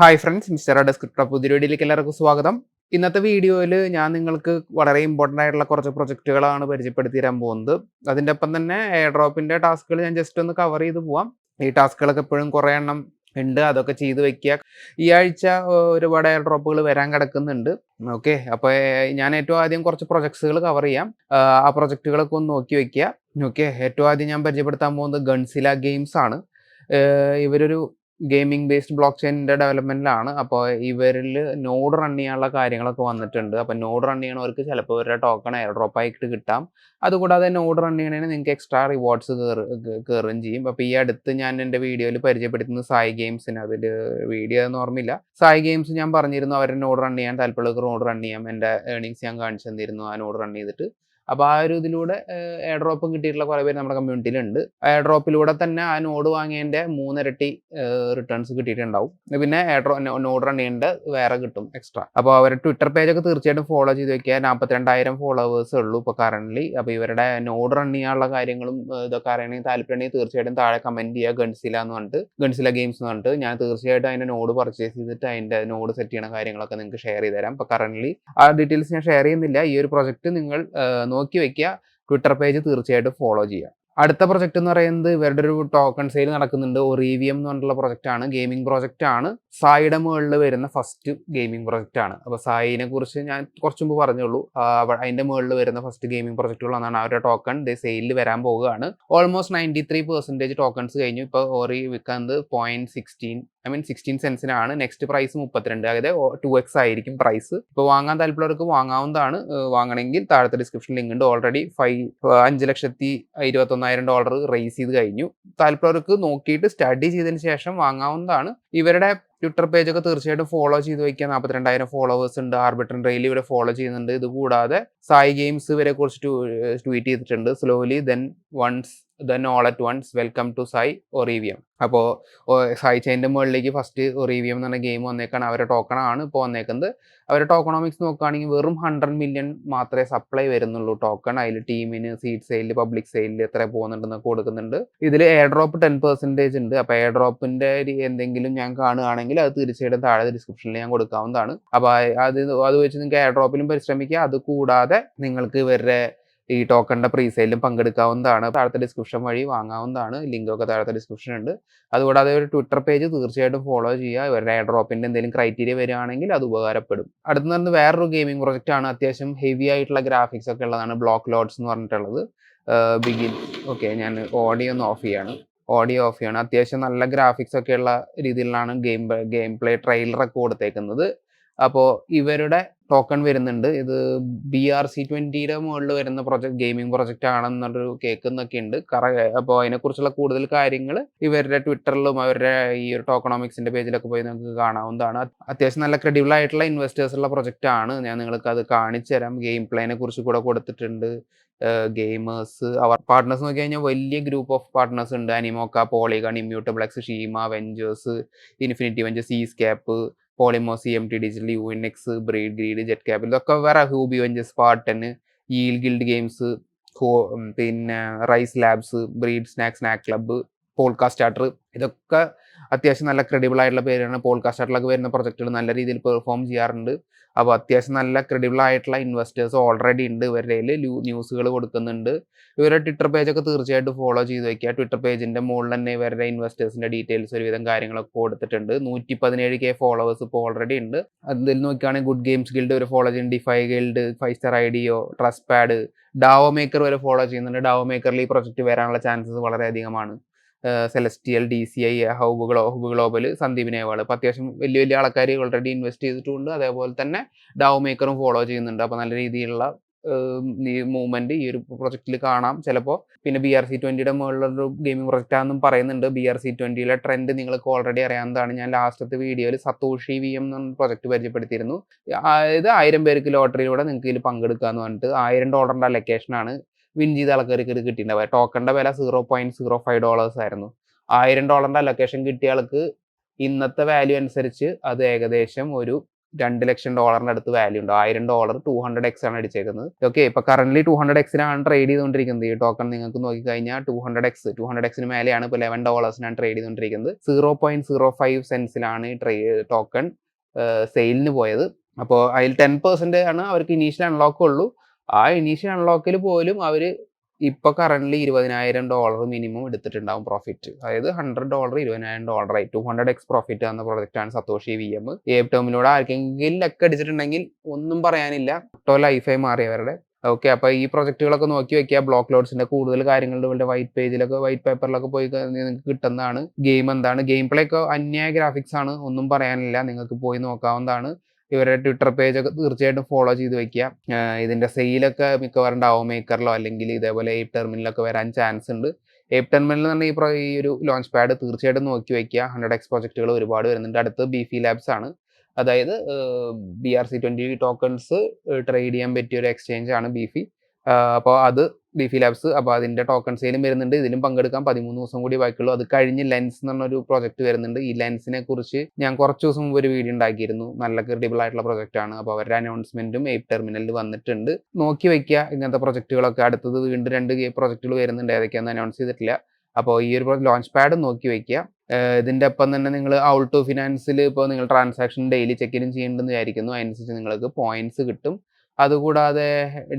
Hi friends mister ഡെസ്ക്രിപ്റ്റർ പുതിയ വീഡിയോയിലേക്ക് എല്ലാവർക്കും സ്വാഗതം. ഇന്നത്തെ വീഡിയോയിൽ ഞാൻ നിങ്ങൾക്ക് വളരെ ഇമ്പോർട്ടന്റ് ആയിട്ടുള്ള കുറച്ച് പ്രൊജക്റ്റുകളാണ് പരിചയപ്പെടുത്തി തരാൻ പോകുന്നത്. അതിന്റെ ഒപ്പം തന്നെ എയർ ഡ്രോപ്പിന്റെ ടാസ്കുകൾ ഞാൻ ജസ്റ്റ് ഒന്ന് കവർ ചെയ്ത് പോവാം. ഈ ടാസ്കുകളൊക്കെ എപ്പോഴും കുറേ എണ്ണം ഉണ്ട് അതൊക്കെ ചെയ്ത് വെക്കുക. ഈ ആഴ്ച ഒരുപാട് എയർ ഡ്രോപ്പുകൾ വരാൻ കിടക്കുന്നുണ്ട്. ഓക്കെ അപ്പോൾ ഞാൻ ഏറ്റവും ആദ്യം കുറച്ച് പ്രൊജക്ട്സുകൾ കവർ ചെയ്യാം. ആ, പ്രൊജക്റ്റുകളൊക്കെ ഒന്ന് നോക്കി വെക്കുക. ഓക്കെ ഏറ്റവും ആദ്യം ഞാൻ പരിചയപ്പെടുത്താൻ പോകുന്നത് ഗൺസില ഗെയിംസ് ആണ്. ഇവരൊരു ഗെയിമിംഗ് ബേസ്ഡ് ബ്ലോക്ക് ചെയിനിന്റെ ഡെവലപ്മെന്റിലാണ് അപ്പോൾ ഇവരിൽ നോഡ് റൺ ചെയ്യാനുള്ള കാര്യങ്ങളൊക്കെ വന്നിട്ടുണ്ട്. അപ്പോൾ നോഡ് റൺ ചെയ്യണവർക്ക് ചിലപ്പോൾ ഇവരുടെ ടോക്കൺ എയർ ഡ്രോപ്പ് ആയിട്ട് കിട്ടാം. അതുകൂടാതെ നോഡ് റൺ ചെയ്യണതിന് നിങ്ങൾക്ക് എക്സ്ട്രാ റിവാർഡ്സ് കയറുകയും ചെയ്യും. അപ്പോൾ ഈ അടുത്ത് ഞാൻ എന്റെ വീഡിയോയിൽ പരിചയപ്പെടുത്തുന്ന സായി ഗെയിംസിന് അതിൽ വീഡിയോ എന്ന് ഓർമ്മയില്ല. സായി ഗെയിംസ് ഞാൻ പറഞ്ഞിരുന്നു അവരുടെ നോഡ് റൺ ചെയ്യാൻ താല്പര്യമുള്ളവർക്ക് നോഡ് റൺ ചെയ്യാം. എന്റെ ഏർണിങ്സ് ഞാൻ കാണിച്ചു തന്നിരുന്നു ആ നോഡ് റൺ ചെയ്തിട്ട്. അപ്പോൾ ആ ഒരു ഇതിലൂടെ എയർ ഡ്രോപ്പ് കിട്ടിയിട്ടുള്ള കുറേ പേര് നമ്മുടെ കമ്മ്യൂണിറ്റിയിലുണ്ട് എയർ ഡ്രോപ്പിലൂടെ തന്നെ ആ നോഡ് വാങ്ങിയതിന്റെ മൂന്നിരട്ടി റിട്ടേൺസ് കിട്ടിയിട്ടുണ്ടാവും. പിന്നെ എയർ ഡ്രോ നോഡ് റൺ ചെയ്യേണ്ട വേറെ കിട്ടും എക്സ്ട്രാ അപ്പോൾ അവരുടെ ട്വിറ്റർ പേജൊക്കെ തീർച്ചയായിട്ടും ഫോളോ ചെയ്ത് വെക്കുക. നാൽപ്പത്തിരണ്ടായിരം ഫോളോവേഴ്സ് ഉള്ളൂ ഇപ്പോൾ കറന്റ് അപ്പോൾ ഇവരുടെ നോഡ് റൺ ചെയ്യാനുള്ള കാര്യങ്ങളും ഇതൊക്കെ അറിയണമെങ്കിൽ താല്പര്യമുണ്ടെങ്കിൽ തീർച്ചയായിട്ടും താഴെ കമന്റ് ചെയ്യുക. ഗൺസില എന്ന് പറഞ്ഞിട്ട് ഗൺസില ഗെയിംസ് എന്ന് പറഞ്ഞിട്ട് ഞാൻ തീർച്ചയായിട്ടും അതിന്റെ നോഡ് പർച്ചേസ് ചെയ്തിട്ട് അതിന്റെ നോഡ് സെറ്റ് ചെയ്യണ കാര്യങ്ങളൊക്കെ നിങ്ങൾക്ക് ഷെയർ ചെയ്ത് തരാം ഇപ്പോൾ കറന്റ് ആ ഡീറ്റെയിൽസ് ഞാൻ ഷെയർ ചെയ്യുന്നില്ല. ഈ ഒരു പ്രൊജക്റ്റ് നിങ്ങൾ നോക്കി വെക്കുക. ട്വിറ്റർ പേജ് തീർച്ചയായിട്ടും ഫോളോ ചെയ്യുക. അടുത്ത പ്രൊജക്റ്റ് എന്ന് പറയുന്നത് ഇവരുടെ ഒരു ടോക്കൺ സെയിൽ നടക്കുന്നുണ്ട്. ഒറീവിയം എന്ന് പറഞ്ഞിട്ടുള്ള പ്രൊജക്റ്റ് ആണ്. ഗെയിമിംഗ് പ്രൊജക്റ്റ് ആണ്. സായിയുടെ മുകളിൽ വരുന്ന ഫസ്റ്റ് ഗെയിമിംഗ് പ്രൊജക്റ്റ് ആണ്. അപ്പോൾ സായിനെ കുറിച്ച് ഞാൻ കുറച്ച് മുമ്പ് പറഞ്ഞുള്ളൂ. അതിന്റെ മുകളിൽ വരുന്ന ഫസ്റ്റ് ഗെയിമിംഗ് പ്രൊജക്റ്റുകളാണ് അവരുടെ ടോക്കൺ സെയിലിൽ വരാൻ പോവുകയാണ്. Almost ninety three percentage tokens കഴിഞ്ഞു. ഇപ്പോൾ ഓറി വിൽക്കുന്നത് point sixteen I mean sixteen സെൻസിനാണ് next price മുപ്പത്തിരണ്ട്. അതായത് ടു എക്സ് ആയിരിക്കും പ്രൈസ് ഇപ്പോൾ വാങ്ങാൻ താല്പര്യമുള്ളവർക്ക് വാങ്ങാവുന്നതാണ്. വാങ്ങണമെങ്കിൽ താഴത്തെ ഡിസ്ക്രിപ്ഷൻ ലിങ്ക് ഉണ്ട്. ഓൾറെഡി ഫൈവ് അഞ്ച് ലക്ഷത്തി ഇരുപത്തൊന്നായിരം ഡോളർ റേസ് ചെയ്ത് കഴിഞ്ഞു. താല്പര്യമുള്ളവർക്ക് നോക്കിയിട്ട് സ്റ്റഡി ചെയ്തതിന് ശേഷം വാങ്ങാവുന്നതാണ്. ഇവരുടെ ട്വിറ്റർ പേജൊക്കെ തീർച്ചയായിട്ടും ഫോളോ ചെയ്ത് വയ്ക്കുക. നാൽപ്പത്തിരണ്ടായിരം ഫോളോവേഴ്സ് ഉണ്ട്. ആർബിട്രൻ റെയിൽ ഇവരെ ഫോളോ ചെയ്യുന്നുണ്ട്. ഇത് കൂടാതെ സായി ഗെയിംസ് ഇവരെ കുറിച്ച് ട്വീറ്റ് ചെയ്തിട്ടുണ്ട് slowly then once then all at once welcome to Sei ഒറീവിയം അപ്പോൾ സായി ചെയിന്റെ മുകളിലേക്ക് ഫസ്റ്റ് ഒറീവിയം എന്ന് പറഞ്ഞ ഗെയിം വന്നേക്കാണ്. അവരുടെ ടോക്കൺ ആണ് ഇപ്പോൾ വന്നേക്കുന്നത്. അവരുടെ ടോക്കണോമിക്സ് നോക്കുകയാണെങ്കിൽ വെറും ഹൺഡ്രഡ് മില്യൺ മാത്രമേ സപ്ലൈ വരുന്നുള്ളൂ. ടോക്കൺ അതിൽ ടീമിന് സീറ്റ് സെയിലിൽ പബ്ലിക് സെയിലിൽ എത്ര പോകുന്നുണ്ടെന്ന് കൊടുക്കുന്നുണ്ട്. ഇതിൽ എയർ ഡ്രോപ്പ് ടെൻ പെർസെന്റേജ് ഉണ്ട് അപ്പോൾ എയർ ഡ്രോപ്പിന്റെ എന്തെങ്കിലും ഞാൻ കാണുകയാണെങ്കിൽ അത് തീർച്ചയായിട്ടും താഴെ ഡിസ്ക്രിപ്ഷനിൽ ഞാൻ കൊടുക്കാവുന്നതാണ്. അപ്പോൾ അത് അത് വെച്ച് നിങ്ങൾക്ക് എയർ ഡ്രോപ്പിലും പരിശ്രമിക്കുക അത് കൂടാതെ നിങ്ങൾക്ക് ഇവരുടെ ഈ ടോക്കണിന്റെ പ്രീസെയിലും പങ്കെടുക്കാവുന്നതാണ്. താഴത്തെ ഡിസ്ക്രിപ്ഷൻ വഴി വാങ്ങാവുന്നതാണ്. ലിങ്കൊക്കെ താഴത്തെ ഡിസ്ക്രിപ്ഷൻ ഉണ്ട്. അതുകൂടാതെ ഒരു ട്വിറ്റർ പേജ് തീർച്ചയായിട്ടും ഫോളോ ചെയ്യുക. ഇവരുടെ എയർ എന്തെങ്കിലും ക്രൈറ്റീരിയ വരികയാണെങ്കിൽ അത് ഉപകാരപ്പെടും. അടുത്ത് നിന്ന് വേറൊരു ഗെയിമിംഗ് പ്രൊജക്റ്റ് ആണ്. അത്യാവശ്യം ഹെവി ആയിട്ടുള്ള ഗ്രാഫിക്സ് ഒക്കെ ഉള്ളതാണ് ബ്ലോക്ക് ലോഡ്സ് എന്ന് പറഞ്ഞിട്ടുള്ളത്. ബിഗിൻ ഓക്കെ ഞാൻ ഓഡിയോ ഒന്ന് ഓഫ് ചെയ്യാണ്. ഓഡിയോ ഓഫ് ചെയ്യണം. അത്യാവശ്യം നല്ല ഗ്രാഫിക്സ് ഒക്കെ ഉള്ള രീതിയിലാണ് ഗെയിം ഗെയിം പ്ലേ ട്രെയിലറൊക്കെ കൊടുത്തേക്കുന്നത്. അപ്പോൾ ഇവരുടെ ടോക്കൺ വരുന്നുണ്ട്. ഇത് ബി ആർ സി ട്വന്റിയുടെ മുകളിൽ വരുന്ന പ്രൊജക്ട് ഗെയിമിംഗ് പ്രൊജക്റ്റ് ആണെന്നൊരു കേൾക്കുന്നൊക്കെ ഉണ്ട് കറ അപ്പോൾ അതിനെക്കുറിച്ചുള്ള കൂടുതൽ കാര്യങ്ങൾ ഇവരുടെ ട്വിറ്ററിലും അവരുടെ ഈ ഒരു ടോക്കണോമിക്സിന്റെ പേജിലൊക്കെ പോയി നിങ്ങൾക്ക് കാണാവുന്നതാണ്. അത്യാവശ്യം നല്ല ക്രെഡിബിൾ ആയിട്ടുള്ള ഇൻവെസ്റ്റേഴ്സ് ഉള്ള പ്രൊജക്റ്റ് ആണ്. ഞാൻ നിങ്ങൾക്ക് അത് കാണിച്ചു തരാം. ഗെയിം പ്ലേനെ കുറിച്ച് കൂടെ കൊടുത്തിട്ടുണ്ട്. ഗെയിമേഴ്സ് അവർ പാർട്ട്നേഴ്സ് നോക്കി കഴിഞ്ഞാൽ വലിയ ഗ്രൂപ്പ് ഓഫ് പാർട്ട്നേഴ്സ് ഉണ്ട്. Animoca Polygon Immutable X Shima ventures Infinity ventures ഈ സ്കാപ്പ് പോളിമോ C M T digital U N X breed greed jet capital ഇതൊക്കെ വേറെ Huobi ventures Spartan yield guild games പിന്നെ rise labs breed snacks snack club podcast starter ഇതൊക്കെ അത്യാവശ്യം നല്ല credible ആയിട്ടുള്ള പേരാണ്. പോഡ്കാസ്റ്റായിട്ടൊക്കെ വരുന്ന പ്രൊജക്റ്റുകൾ നല്ല രീതിയിൽ പെർഫോം ചെയ്യാറുണ്ട്. അപ്പോൾ അത്യാവശ്യം നല്ല ക്രെഡിബിൾ ആയിട്ടുള്ള ഇൻവെസ്റ്റേഴ്സ് ഓൾറെഡി ഉണ്ട് ഇവരുടെ ന്യൂസുകൾ കൊടുക്കുന്നുണ്ട്. ഇവരുടെ ട്വിറ്റർ പേജൊക്കെ തീർച്ചയായിട്ടും ഫോളോ ചെയ്ത് വയ്ക്കുക ട്വിറ്റർ പേജിന്റെ മുകളിൽ തന്നെ ഇവരുടെ ഇൻവെസ്റ്റേഴ്സിന്റെ ഡീറ്റെയിൽസ് ഒരുവിധം കാര്യങ്ങളൊക്കെ കൊടുത്തിട്ടുണ്ട്. നൂറ്റി പതിനേഴ് കെ ഫോളോവേഴ്സ് ഇപ്പോൾ ഓൾറെഡി ഉണ്ട്. അതിൽ നോക്കുകയാണെങ്കിൽ ഗുഡ് ഗെയിംസ് ഗിൽഡ് ഒരു ഫോളോ ചെയ്യുന്നുണ്ട്. DeFi guild five star ഐഡിയോ trust pad DAO maker വരെ ഫോളോ ചെയ്യുന്നുണ്ട്. ഡാവോ മേക്കറിൽ ഈ പ്രൊജക്റ്റ് വരാനുള്ള ചാൻസസ് വളരെയധികമാണ് സെലസ്റ്റിയൽ ഡി സി ഐ ഹൗബ് ഗ്ലോ ഹുബ് ഗ്ലോബൽ സന്ദീപ് നേവാൾ അത്യാവശ്യം വലിയ വലിയ ആൾക്കാർ ഓൾറെഡി ഇൻവെസ്റ്റ് ചെയ്തിട്ടുണ്ട്. അതേപോലെ തന്നെ ഡാവ് മേക്കറും ഫോളോ ചെയ്യുന്നുണ്ട്. അപ്പോൾ നല്ല രീതിയിലുള്ള മൂവ്മെന്റ് ഈ ഒരു പ്രൊജക്റ്റിൽ കാണാം. ചിലപ്പോൾ പിന്നെ ബി ആർ സി ട്വന്റിയുടെ മുകളിലൊരു ഗെയിമിംഗ് പ്രൊജക്റ്റ് ആണെന്നും പറയുന്നുണ്ട്. ബി ആർ സി ട്വന്റിയിലെ ട്രെൻഡ് നിങ്ങൾക്ക് ഓൾറെഡി അറിയാവുന്നതാണ്. ഞാൻ ലാസ്റ്റത്തെ വീഡിയോയിൽ സത്തോഷി വി എം എന്ന പ്രൊജക്റ്റ് പരിചയപ്പെടുത്തിയിരുന്നു. അതായത് ആയിരം പേർക്ക് ലോട്ടറിയിലൂടെ നിങ്ങൾക്ക് ഇതിൽ പങ്കെടുക്കാന്ന് പറഞ്ഞിട്ട് ആയിരം ഡോളറിന്റെ അലൊക്കേഷനാണ് വിൻ ചെയ്ത ആൾക്കാർക്ക് ഇത് കിട്ടിയിട്ടുണ്ടാവുക ടോക്കണിന്റെ വില zero point zero five dollars ആയിരുന്നു. ആയിരം ഡോളറിന്റെ അലൊക്കേഷൻ കിട്ടിയ ആൾക്ക് ഇന്നത്തെ വാല്യൂ അനുസരിച്ച് അത് ഏകദേശം ഒരു രണ്ട് ലക്ഷം ഡോളറിന്റെ അടുത്ത് വാല്യൂ ഉണ്ട്. ആയിരം ഡോളർ ടു ഹൺഡ്രഡ് എക്സ് ആണ് അടിച്ചേക്കുന്നത്. ഓക്കെ ഇപ്പൊ കറന്റ് ടു ഹൺഡ്രഡ് എക്സിനാണ് ട്രേഡ് ചെയ്തുകൊണ്ടിരിക്കുന്നത്. ഈ ടോക്കൺ നിങ്ങൾക്ക് നോക്കിക്കഴിഞ്ഞാൽ two hundred X two hundred എക്സിന് മേലെയാണ് ഇപ്പോൾ ലെവൻ ഡോളേഴ്സിനാണ് ട്രേഡ് ചെയ്തുകൊണ്ടിരിക്കുന്നത്. സീറോ പോയിന്റ് സീറോ ഫൈവ് സെൻസിലാണ് ഈ ട്രേ ടോക്കൺ സെയിലിന് പോയത്. അപ്പോൾ അതിൽ ടെൻ പെർസെന്റ് ആണ് അവർക്ക് ഇനീഷ്യൽ അൺലോക്ക് ഉള്ളൂ. ആ ഇനീഷ്യൽ അൺലോക്കിൽ പോലും അവർ ഇപ്പോൾ കറന്റ്ലി ഇരുപതിനായിരം ഡോളർ മിനിമം എടുത്തിട്ടുണ്ടാവും പ്രോഫിറ്റ് അതായത് ഹൺഡ്രഡ് ഡോളർ ഇരുപതിനായിരം ഡോളർ ആയി. ടു ഹൺഡ്രഡ് എക്സ് പ്രോഫിറ്റ് എന്ന പ്രൊജക്റ്റാണ് സത്തോഷി വി എം ഏ ടേമിലൂടെ ആർക്കെങ്കിലും ഒക്കെ അടിച്ചിട്ടുണ്ടെങ്കിൽ ഒന്നും പറയാനില്ല. ഒട്ടോ ലൈഫായി മാറിയവരുടെ. ഓക്കെ അപ്പോൾ ഈ പ്രൊജക്റ്റുകളൊക്കെ നോക്കി വെക്കുക. ബ്ലോക്ക് ലോഡ്സിന്റെ കൂടുതൽ കാര്യങ്ങൾ ഇവരുടെ വൈറ്റ് പേജിലൊക്കെ വൈറ്റ് പേപ്പറിലൊക്കെ പോയി നിങ്ങൾക്ക് കിട്ടുന്നതാണ്. ഗെയിം എന്താണ്? ഗെയിം പ്ലേ ഒക്കെ അന്യായ ഗ്രാഫിക്സ് ആണ്. ഒന്നും പറയാനില്ല. നിങ്ങൾക്ക് പോയി നോക്കാവുന്നതാണ്. ഇവരുടെ ട്വിറ്റർ പേജ് ഒക്കെ തീർച്ചയായിട്ടും ഫോളോ ചെയ്ത് വെക്കുക. ഇതിന്റെ സെയിലൊക്കെ മിക്കവാറും ഡാവോ മേക്കറിലോ അല്ലെങ്കിൽ ഇതേപോലെ എയ്പ് ടെർമിനലൊക്കെ വരാൻ ചാൻസ് ഉണ്ട്. എയ്പ് ടെർമിനൽ എന്ന് ഈ പ്രോ ഈ ഒരു ലോഞ്ച് പാഡ് തീർച്ചയായിട്ടും നോക്കി വെക്കുക. ഹൺഡ്രഡ് എക്സ് പ്രോജക്റ്റുകൾ ഒരുപാട് വരുന്നുണ്ട്. അടുത്ത് ബിഫി ലാബ്സ് ആണ്. അതായത് B R C twenty tokens trade ചെയ്യാൻ പറ്റിയ ഒരു എക്സ്ചേഞ്ച് ആണ് ബിഫി അപ്പോൾ അത് ബിഫി ലാബ്സ് അപ്പോൾ അതിന്റെ ടോക്കൺ സെയിലും വരുന്നുണ്ട്. ഇതിലും പങ്കെടുക്കാൻ പതിമൂന്ന് ദിവസം കൂടി ബാക്കിയുള്ളൂ. അത് കഴിഞ്ഞ് ലെൻസ് എന്ന് പറഞ്ഞൊരു പ്രോജക്റ്റ് വരുന്നുണ്ട്. ഈ ലെൻസിനെ കുറിച്ച് ഞാൻ കുറച്ച് ദിവസം മുമ്പ് ഒരു വീഡിയോ ഉണ്ടാക്കിയിരുന്നു. നല്ല ക്രെഡിബിൾ ആയിട്ടുള്ള പ്രോജക്റ്റ് ആണ്. അപ്പോൾ അവരുടെ അനൗൺസ്മെന്റും എയ്പ് ടെർമിനലിൽ വന്നിട്ടുണ്ട്. നോക്കി വയ്ക്കുക ഇങ്ങനത്തെ പ്രോജക്റ്റുകളൊക്കെ അടുത്തത് വീണ്ടും രണ്ട് പ്രൊജക്റ്റുകൾ വരുന്നുണ്ട്. ഏതൊക്കെയാണെന്ന് അനൗൺസ് ചെയ്തിട്ടില്ല. അപ്പോൾ ഈ ഒരു ലോഞ്ച് പാഡ് നോക്കി വയ്ക്കുക ഇതിന്റെ ഒപ്പം തന്നെ നിങ്ങൾ ഔട്ട് ഓഫ് ഫിനാൻസിൽ ഇപ്പോൾ നിങ്ങൾ ട്രാൻസാക്ഷൻ ഡെയിലി ചെക്കിനും ചെയ്യേണ്ടെന്ന് വിചാരിക്കുന്നു. അതിനനുസരിച്ച് നിങ്ങൾക്ക് പോയിന്റ്സ് കിട്ടും. അതുകൂടാതെ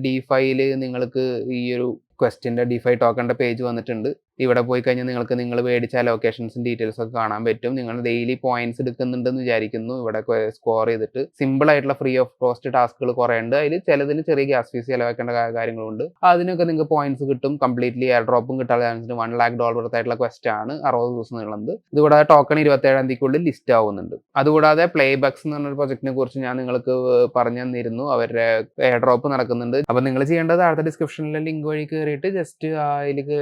ഡിഫൈയിൽ നിങ്ങൾക്ക് ഈ ഒരു ക്വസ്റ്റിന്റെ ഡിഫൈ ടോക്കണിന്റെ പേജ് വന്നിട്ടുണ്ട്. ഇവിടെ പോയി കഴിഞ്ഞാൽ നിങ്ങൾക്ക് നിങ്ങൾ മേടിച്ച ലൊക്കേഷൻസും ഡീറ്റെയിൽസ് ഒക്കെ കാണാൻ പറ്റും. നിങ്ങൾ ഡെയിലി പോയിന്റ്സ് എടുക്കുന്നുണ്ടെന്ന് വിചാരിക്കുന്നു. ഇവിടെ സ്കോർ ചെയ്തിട്ട് സിമ്പിൾ ആയിട്ടുള്ള ഫ്രീ ഓഫ് കോസ്റ്റ് ടാസ്കുകൾ കുറേ ഉണ്ട്. അതിൽ ചിലതിന് ചെറിയ ഗ്യാസ് ഫീസ് ചിലവാക്കേണ്ട കാര്യങ്ങളുണ്ട്. അതിനൊക്കെ നിങ്ങൾക്ക് പോയിന്റ്സ് കിട്ടും. കംപ്ലീറ്റ്ലി എയർ ഡ്രോപ്പും കിട്ടാൻ ചാൻസ് വൺ ലാക്ക് ഡോളർ വർത്തായിട്ടുള്ള ക്വസ്റ്റ് ആണ്. അറുപത് ദിവസം നീളുന്നത് ഇതുകൂടാതെ ടോക്കൺ ഇരുപത്തേഴാം തീയതിക്കുള്ളിൽ ലിസ്റ്റ് ആവുന്നുണ്ട്. അതുകൂടാതെ പ്ലേ ബക്സ് എന്ന് പറഞ്ഞൊരു പ്രൊജക്റ്റിനെ കുറിച്ച് ഞാൻ നിങ്ങൾക്ക് പറഞ്ഞു തന്നിരുന്നു. അവരുടെ എയർ ഡ്രോപ്പ് നടക്കുന്നുണ്ട്. അപ്പോൾ നിങ്ങൾ ചെയ്യേണ്ടത് അടുത്ത ഡിസ്ക്രിപ്ഷനിലെ ലിങ്ക് വഴി കയറിയിട്ട് ജസ്റ്റ് അതിലേക്ക്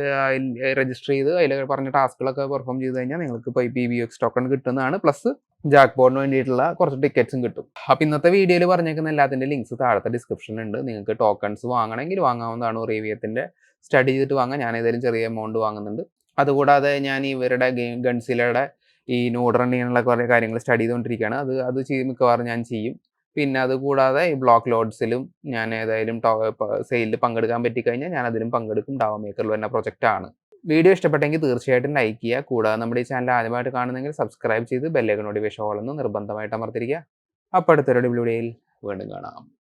രജിസ്റ്റർ ചെയ്ത് അതിൽ പറഞ്ഞ ടാസ്കുകളൊക്കെ പെർഫോം ചെയ്ത് കഴിഞ്ഞാൽ നിങ്ങൾക്ക് ഇപ്പോൾ പി ബി എക്സ് ടോക്കൺ കിട്ടുന്നതാണ്. പ്ലസ് ജാക്ക് ബോർഡിന് വേണ്ടിയിട്ടുള്ള കുറച്ച് ടിക്കറ്റ്സും കിട്ടും. അപ്പോൾ ഇന്നത്തെ വീഡിയോയിൽ പറഞ്ഞേക്കുന്ന എല്ലാത്തിന്റെ ലിങ്ക്സ് താഴത്തെ ഡിസ്ക്രിപ്ഷനിലുണ്ട് നിങ്ങൾക്ക് ടോക്കൺസ് വാങ്ങണമെങ്കിൽ വാങ്ങാവുന്നതാണ്. റേവിയത്തിന്റെ സ്റ്റഡി ചെയ്തിട്ട് വാങ്ങാൻ ഞാൻ ഏതായാലും ചെറിയ എമൗണ്ട് വാങ്ങുന്നുണ്ട്. അതുകൂടാതെ ഞാൻ ഇവരുടെ ഗെയിം ഗൺസിലയുടെ ഈ നോഡ് റൺ ചെയ്യാനുള്ള കുറേ കാര്യങ്ങൾ സ്റ്റഡി ചെയ്തുകൊണ്ടിരിക്കുകയാണ്. അത് അത് ചെയ്ത് മിക്കവാറും ഞാൻ ചെയ്യും. പിന്നെ അതുകൂടാതെ ഈ ബ്ലോക്ക് ലോഡ്സിലും ഞാൻ ഏതായാലും സെയിലിൽ പങ്കെടുക്കാൻ പറ്റിക്കഴിഞ്ഞാൽ ഞാൻ അതിലും പങ്കെടുക്കും. ഡാവ മേക്കറിൽ വരുന്ന പ്രൊജക്റ്റാണ് വീഡിയോ ഇഷ്ടപ്പെട്ടെങ്കിൽ തീർച്ചയായിട്ടും ലൈക്ക് ചെയ്യുക. കൂടാതെ നമ്മുടെ ഈ ചാനൽ ആദ്യമായിട്ട് കാണുന്നെങ്കിൽ സബ്സ്ക്രൈബ് ചെയ്ത് ബെല്ലേക്ക് നോട്ടിഫിക്കേഷൻ ഓളെന്ന് നിർബന്ധമായിട്ട് അമർത്തിരിക്കുക. അപ്പോൾ അടുത്തൊരു വീഡിയോയിൽ വീണ്ടും കാണാം.